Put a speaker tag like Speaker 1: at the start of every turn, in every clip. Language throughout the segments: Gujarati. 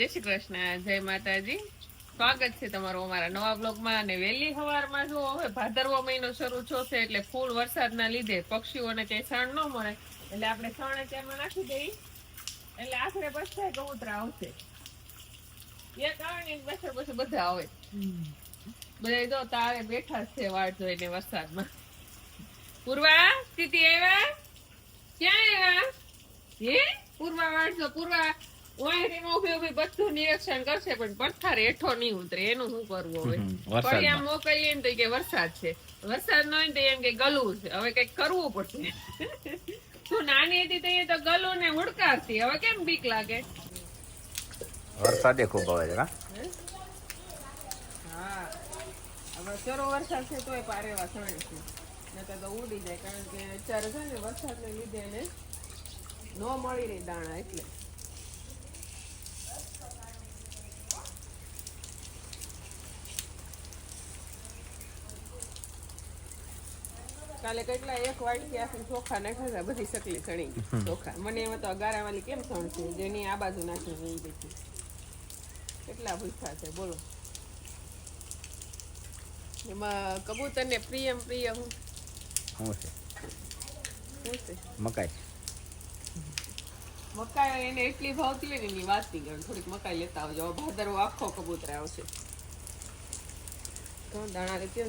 Speaker 1: જય શ્રી કૃષ્ણ, જય માતાજી. સ્વાગત છે તમારું અમારા નવા બ્લોગમાં અને વહેલી સવારમાં જો હવે ભાદરવો મહિનો શરૂ થયો છે એટલે ફૂલ વરસાદના લીધે પક્ષીઓને ક્યાંય શણ ન મળે. એટલે આપણે શણ ત્યાંમાં નાખી દઈ એટલે આખરે પછી કબૂતરા આવશે. એક આવે ને પાછળ પછી બધા આવે. બધા જો તારે બેઠા છે વાટ જોઈને વરસાદમાં. પૂર્વા સ્થિતિ આવ્યા? ક્યાં આવ્યા? હે? પૂર્વા વાળજો પૂર્વા. ઊભી ઊભી બધું નિરીક્ષણ કરશે પણ પથ્થર હેઠો નહીં ઉતરે. એનું શું કરવું હવે?
Speaker 2: હમ,
Speaker 1: ફળી
Speaker 2: વરસાદમાં.
Speaker 1: આમ મોકલીએ ને તો કે વરસાદ છે. વરસાદ ન હોય તો એમ કે ગલું છે. હવે કંઈક કરવું પડશે. તું નાની હતી તો એ તો ગલું ને હુડકારતી. હવે કેમ બીક લાગે?
Speaker 2: વરસાદે ખૂબ આવે છે
Speaker 1: હા? હવે સરો વરસાદ છે તોય પારેવા સણે છે. નકર તો ઉડી જાય કારણ કે અત્યારે છે ને વરસાદને લીધે ને ન મળી રહી દાણા એટલે. કાલે કેટલા એક વાટકી આખી ચોખા નાખ્યા હતા બધી સકલી સણી ચોખા. મને એમાં તો અગારા વાળી કેમ સણશે જેની આ બાજુ નાખી એ બધી કેટલા ભૂખા છે બોલો. એમાં કબૂતર ને પ્રિયમ પ્રિય હું?
Speaker 2: શું છે?
Speaker 1: શું છે?
Speaker 2: મકાઈ.
Speaker 1: મકાઈ એને એટલી ભાવતી હોય ને એની વાત નહીં કરું થોડીક મકાઈ લેતા આવજો. ભાદરવો આખો કબૂતર આવશે. તો દાણા લેતી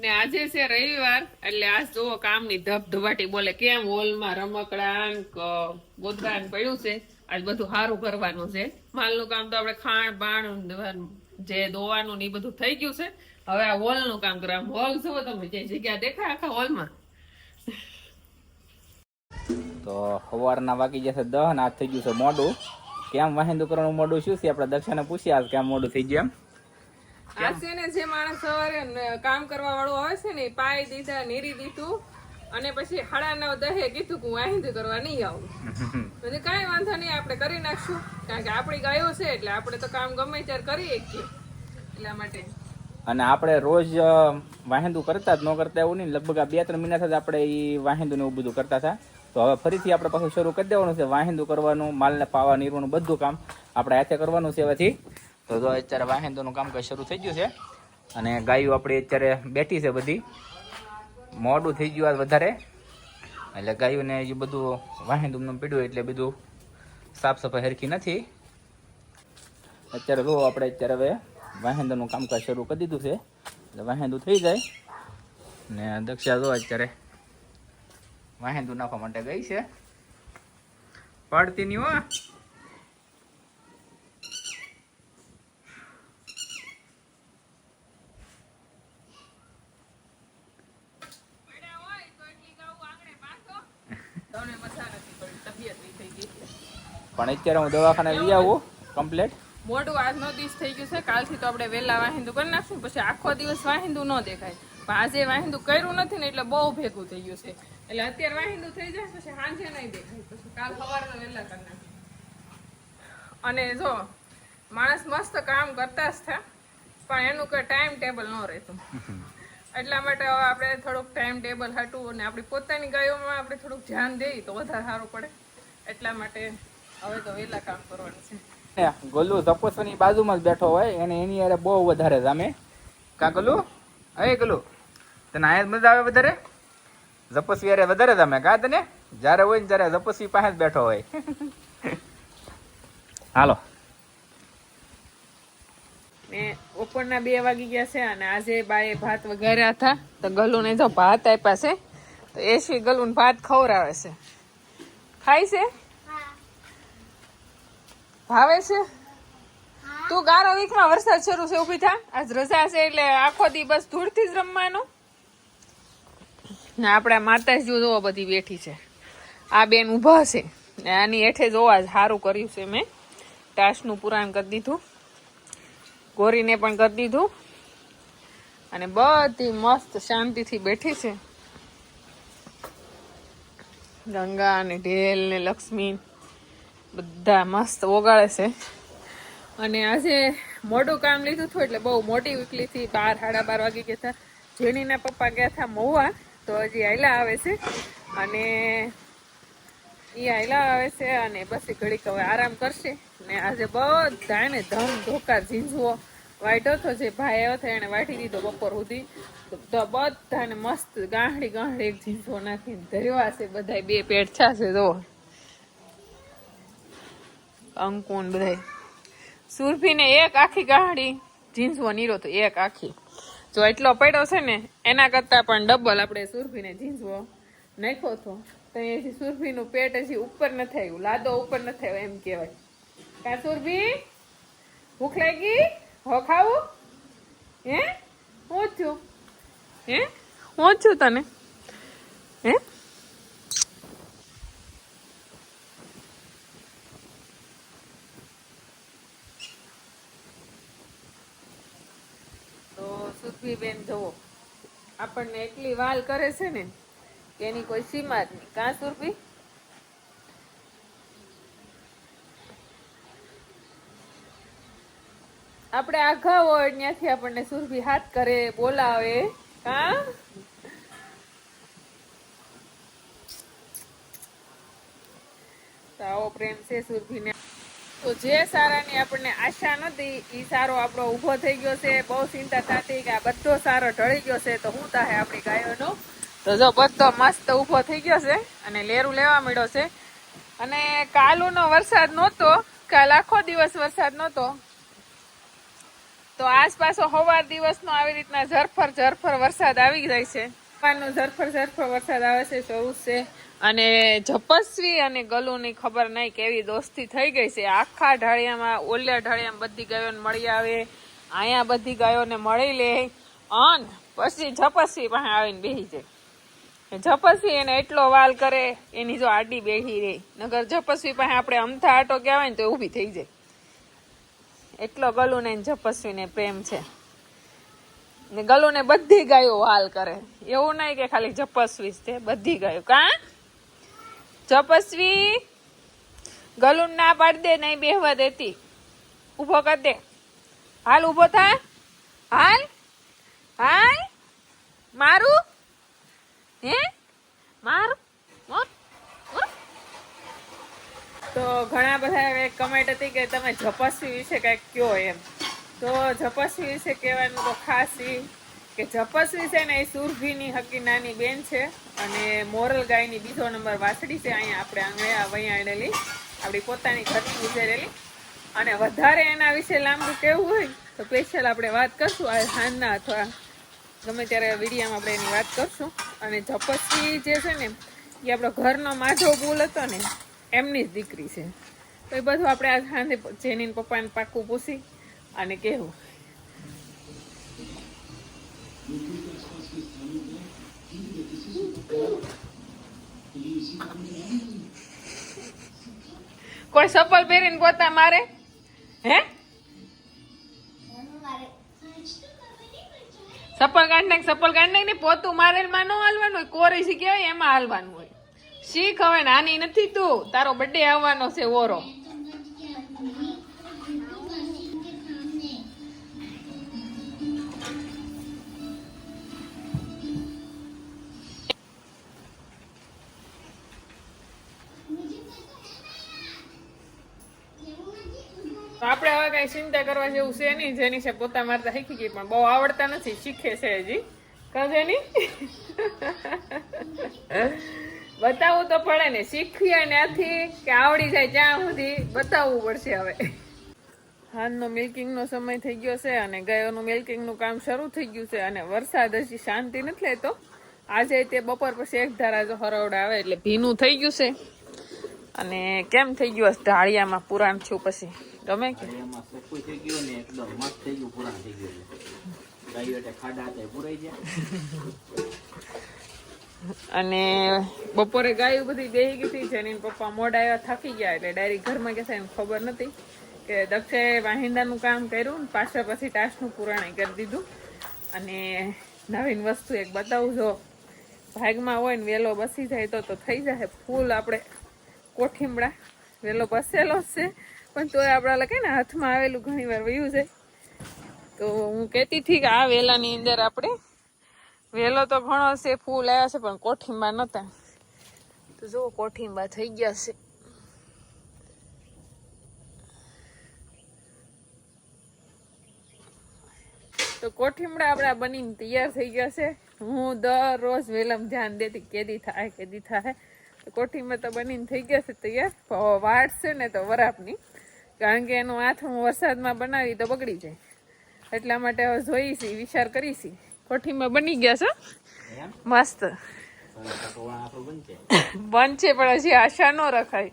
Speaker 1: ને ને આજે છે રવિવાર, એટલે આજ જુઓ કામની ધબધબાટી બોલે, કેમ હોલમાં રમકડા ને ક- પડ્યું છે? આજ બધું સારું કરવાનું છે. માલનું કામ તો આપણે ખાણ, બાણ જે દોવાનું ને એ બધું થઈ ગયું છે. હવે આ હોલનું કામ કરવા હોલ જુઓ તમે, જે જગ્યા દેખાય આખા હોલમાં.
Speaker 2: તો સવારના વાગી જશે દહ ને આજ થઈ ગયું છે મોડું. કેમ વાહિંદુ કરવાનું મોડું શું છે? આપણે દક્ષાને પૂછ્યા કેમ મોડું થઈ ગયું
Speaker 1: આ ને જે માણસ સવારે કામ કરવા વાળો આવે છે ને પાય દીધા નીરી દીધું અને પછી હાડા નવ દહે કીધું કે હું આહિંદ કરવા નહીં આવું. એટલે કાંઈ વાંધો નહીં આપણે કરી નાખશું. કારણ કે આપણી ગાયો છે એટલે આપણે તો કામ ગમે ત્યારે કરીએ છીએ. એટલા માટે.
Speaker 2: અને આપણે રોજ વાહેંદુ કરતા જ ન કરતા એવું નહીં. લગભગ આ બે ત્રણ મહિના થતા આપણે એ વાહિંદુ ને એવું બધું કરતા હતા. તો હવે ફરીથી આપણે પાછું શરૂ કરી દેવાનું છે. વાહેંદુ કરવાનું માલને પાવા નીરવાનું બધું કામ આપણે હાથે કરવાનું છે હવેથી તો જો અત્યારે વાહિંદુનું કામ કંઈ શરૂ થઈ ગયું છે. અને ગાયો આપણી અત્યારે બેઠી છે બધી. મોડું થઈ ગયું આજ વધારે. એટલે ગાયોને જે બધું વાહિંદુનું પીડ્યું એટલે બધું સાફ સફાઈ હરખી નથી. અત્યારે જો આપણે અત્યારે હવે વાહેન્દ્રનું કામકાજ શરૂ કરી દીધું છે. એટલે વાહેન્દુ થઈ જાય. ને દક્ષા જો અત્યારે વાહેન્દુ નાખવા માટે ગઈ છે. પાડતી નહીં હો
Speaker 1: તમને મજા નથી પડી તબિયત નહીં થઈ ગઈ
Speaker 2: પણ અત્યારે હું દવાખાને લઈ આવું કમ્પ્લેટ
Speaker 1: મોટું આજનો દિવસ થઈ ગયું છે. કાલથી તો આપણે વહેલા વાહિંદુ કરી નાખશું. પછી આખો દિવસ વાહિંદુ ન દેખાય. પણ આજે વાહિંદુ કર્યું નથી ને એટલે બહુ ભેગું થઈ ગયું છે. એટલે અત્યારે વાહિંદુ થઈ જાય, પછી સાંજે નહીં દેખાય. પછી કાલ સવારે વહેલા કરી નાખશું. અને જો, માણસ મસ્ત કામ કરતા જ થા પણ એનું કોઈ ટાઈમ ટેબલ ન રહેતું. એટલા માટે હવે આપણે થોડુંક ટાઈમ ટેબલ હટવું અને આપણી પોતાની ગાયોમાં આપણે થોડુંક ધ્યાન દઈએ તો વધારે સારું પડે. એટલા માટે હવે તો વહેલા કામ કરવાનું છે.
Speaker 2: ગોલુ તપસ્વીની બાજુમાં જ બેઠો હોય અને એની યારે બહુ વધારે જામે. કા ગોલુ? હવે ગોલુ તને આયા જ મજા આવે વધારે? જપસ્વી યારે વધારે જામે કા તને? જ્યારે હોય ને ત્યારે જપસ્વી પાસે જ બેઠો હોય. હાલો.
Speaker 1: ઉપરના બે વાગી ગયા છે અને આજે બાએ ભાત વઘાર્યા હતા. તો ગલુને જો ભાત આપ્યા છે. તો એ છે ગલુને ભાત ખવડાવે છે. ખાય છે? ભાવે છે? તું ગારો વીકમાં વરસાદ શરૂ છે ઊભી થા. આજ રજા છે એટલે આખો દી બસ ધૂળથી જ રમવાનું. ને આપણા માતાજી જોવો બધી બેઠી છે. આ બેન ઊભા છે. ને આની હેઠે જોવા સારું કર્યું છે મેં. ટાસનું પુરાણ કરી દીધું. ગોરીને પણ કરી દીધું. અને બધી મસ્ત શાંતિથી બેઠી છે. ગંગા અને ઢેલ ને લક્ષ્મી. બધા મસ્ત ઓગાળે છે. અને આજે મોટું કામ લીધું હતું એટલે બહુ મોટી વીકલીથી બાર, સાડા બાર વાગી ગયા હતા. જેણીના પપ્પા ગયા હતા મહુવા, તો હજી આયલા આવે છે. અને એ આયલા આવે છે અને પછી ઘડીક હવે આરામ કરશે. ને આજે બધાને ધમ ધોકા ઝીંઝવો વાટ્યો હતો, જે ભાઈ આવ્યો હતો એને વાટી દીધો બપોર સુધી. તો બધાને મસ્ત ગાંહડી ગાંહડી એક ઝીંઝવો નાખીને ધર્યા છે, બધાય બે પેટ છાશે જો અંકુન બધાય. સુરભીને એક આખી ગાડી જીન્સવો નીરો તો એક આખી. જો એટલો પડ્યો છે ને, એના કરતાં પણ ડબલ આપણે સુરભીને જીન્સવો નાખ્યો હતો. તો એથી સુરભીનું પેટ હજી ઉપર ન થયું લાદો ઉપર ન થયો એમ કહેવાય. કા સુરભી? ભૂખ લાગી? હો ખાવું? હે? હું છું? હે? હું તને? હે? તો બેન જુઓ. આપણને એટલી વાલ કરે છે ને કે એની કોઈ સીમા જ નહીં. કાં સુરભી? આપણે આઘા હોય ત્યાંથી આપણને સુરભી હાથ કરે, બોલાવે. કા? આવો પ્રેમ છે સુરભીને. તો જે સારાની આપણને આશા નથી એ સારો આપણો ઊભો થઈ ગયો છે. બહુ ચિંતા થતી કે આ બધો સારો ઢળી ગયો છે, તો હું તાહે આપણી ગાયોનો? તો જો બધો મસ્ત ઊભો થઈ ગયો છે અને લેરું લેવા મળ્યો છે. અને કાલુનો વરસાદ નહોતો, કાલ આખો દિવસ વરસાદ નહોતો. તો આસપાસો હવાર દિવસનો આવી રીતના ઝરફર ઝરફર વરસાદ આવી જાય છે. સવારનો ઝરફર ઝરફર વરસાદ આવે છે શરૂ છે અને જપસ્વી અને ગલુની ખબર નહીં કેવી દોસ્તી થઈ ગઈ છે. આખા ઢાળિયામાં, ઓલિયા ઢાળિયામાં બધી ગાયોને મળી આવે. અહીંયા બધી ગાયોને મળી લે. અન પછી જપસ્વી પાસે આવીને બેસી જાય. જપસ્વી એને એટલો વાલ કરે, એની જો આડી બેહી રહી. નગર જપસ્વી પાસે આપણે અમથા આટો કહેવાય ને તો ઊભી થઈ જાય. એટલો ગલુ ને જપસ્વીને પ્રેમ છે. ને ગલુ ને બધી ગાયો હાલ કરે. એવું નહીં કે ખાલી જપસ્વી છે, બધી ગાયો. કા? જપસ્વી ગલુન ના પાડ દે, નહીં બેહવા દેતી. ઊભો કર દે. હાલ ઊભો થા. હાલ. હાલ. મારું. હે? મારું. તો ઘણા બધા કમેન્ટ હતી કે તમે જપસ્વી વિશે કંઈક કયો એમ. તો જપસ્વી વિશે કહેવાનું તો ખાસ કે જપસ્વી છે ને એ સુરભીની હકી નાની બેન છે. અને મોરલ ગાયની બીજો નંબર વાછડી છે, અહીંયા આપણે આંગણે વઅહીંયા આપણી પોતાની ઘરની ઉજેરેલી અને વધારે એના વિશે લાંબુ કેવું હોય, તો સ્પેશિયલ આપણે વાત કરશું. આ સાંજના અથવા ગમે ત્યારે વિડીયામાં આપણે એની વાત કરશું. અને જપસ્વી જે છે ને, એ આપણો ઘરનો માધો બુલ હતો ને, એમની જ દીકરી છે. તો એ બધું આપણે આ સાંજે જેની પપ્પાને પાક્કું પૂછી અને કહેવું કોઈ ચપ્પલ પહેરીને પોતા મારે? હે? સપલ કાઢ નાખ સપલ કાઢ નાખ ને પોતું મારે માં ન હાલવાનું હોય, કોરી શી કહેવાય એમાં હાલવાનું હોય. શીખ હવે નાની નથી તું, તારો બર્થડે આવવાનો છે ઓરો. કઈ ચિંતા કરવા જેવું છે નહીં. જેની છે પોતા મારતા શીખી ગઈ, પણ બહુ આવડતા નથી, શીખે છે હજી. કજેની બતાવવું તો પડે ને. શીખીએ ત્યાંથી કે આવડી જાય ત્યાં સુધી બતાવવું પડશે હવે. હાલનો મિલ્કિંગનો સમય થઈ ગયો છે અને ગાયોનું મિલ્કિંગનું કામ શરૂ થઈ ગયું છે અને વરસાદ હજી શાંતિ નથી લેતો. આજે તે બપોર પછી એક ધારા જો હરવડા આવે એટલે ભીનું થઈ ગયું છે. અને કેમ થઈ ગયું ઢાળિયામાં? પુરાણ થયું પછી. ગમે કે?
Speaker 2: થઈ ગયું ને એકદમ મસ્ત થઈ ગયું પુરાણ થઈ ગયું. છે. ગાયો એટલે ખાડા પુરાઈ ગયા.
Speaker 1: અને બપોરે ગાયું બધી દેહી ગઈ હતી જેની પપ્પા મોડા એવા થાકી ગયા એટલે ડાયરેક્ટ ઘરમાં ગયા એને ખબર નથી કે દક્ષે વાહિંદાનું કામ કર્યું ને પાછળ પછી ટાસનું પુરાણ કરી દીધું. અને નવીન વસ્તુ એક બતાવું જો ભાગમાં હોય ને વેલો બસી જાય તો તો થઈ જાય ફૂલ આપણે કોઠીમડા વેલો બસેલો છે. પણ તોય આપણા લખે ને હાથમાં આવેલું ઘણી વાર વયું છે તો હું કહેતી હતી આ વેલાની અંદર આપણે વેલો તો ઘણો છે, ફૂલ આવ્યા છે, પણ કોઠીમાં નહોતા તો જુઓ કોઠીંબા થઈ ગયા છે. તો કોઠીમડા આપણા બનીને તૈયાર થઈ ગયા છે. હું દરરોજ વેલમ ધ્યાન દેતી કેદી થાય કેદી થાય. કોઠીમાં તો બનીને થઈ ગયા છે તૈયાર. વાટ છે ને તો વરાપની. કારણ કે એનું આથમું વરસાદમાં બનાવી તો બગડી જાય. એટલા માટે હવે જોઈશી વિચાર કરીશી કોઠીમાં બની ગયા છે. મસ્ત.
Speaker 2: બનશે
Speaker 1: બનશે પણ હજી આશા ન રખાય.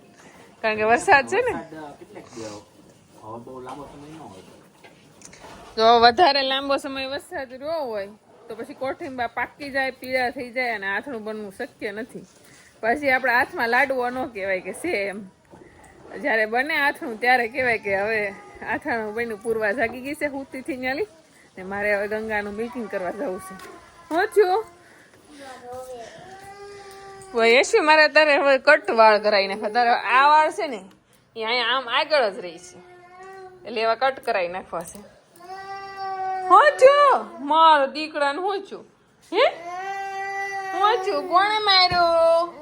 Speaker 1: કારણ કે વરસાદ છે ને. જો વધારે લાંબો સમય વરસાદ રહ્યો હોય તો પછી કોઠીમાં પાકી જાય પીળા થઈ જાય અને આથણું બનવું શક્ય નથી. પછી આપણા હાથમાં લાડવો ન કહેવાય કે છે એમ જ્યારે બને આથણું ત્યારે કહેવાય કે હવે આથાણું બન્યું, પૂરવા જાગી ગઈ છે હુતીથી ન્યાલી. ને મારે હવે ગંગાનું મિલ્કિંગ કરવા જવું છે. હું છું યશવી મારે તારે હવે કટ વાળ કરાવી નાખવા. તારે આ વાળ છે ને, એ અહીંયા આમ આગળ જ રહી છે. એટલે એવા કટ કરાવી નાખવા છે. હું છું મારો દીકરાને હું છું હે? હું છું કોણે માર્યો?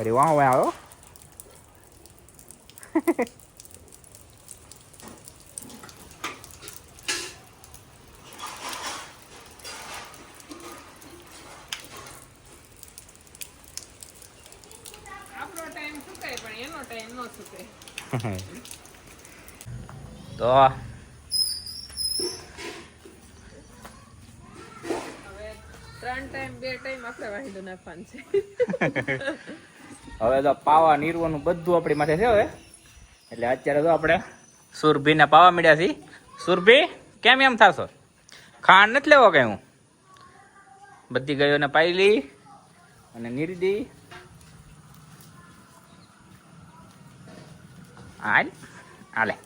Speaker 1: Cái gì quá 嘿
Speaker 2: તો
Speaker 1: હવે ત્રણ ટાઈમ બે ટાઈમ આપણે વાહિદો નાખવાનું છે.
Speaker 2: હવે તો પાવા નીરવાનું બધું આપણી માથે છે હવે. એટલે અત્યારે તો આપણે સુરભીને પાવા મળ્યા છીએ. સુરભી કેમ એમ થાશો? ખાંડ નથી લેવો કઈ હું? બધી ગયોને પાઈ લી અને નીરદી હાલ હાલે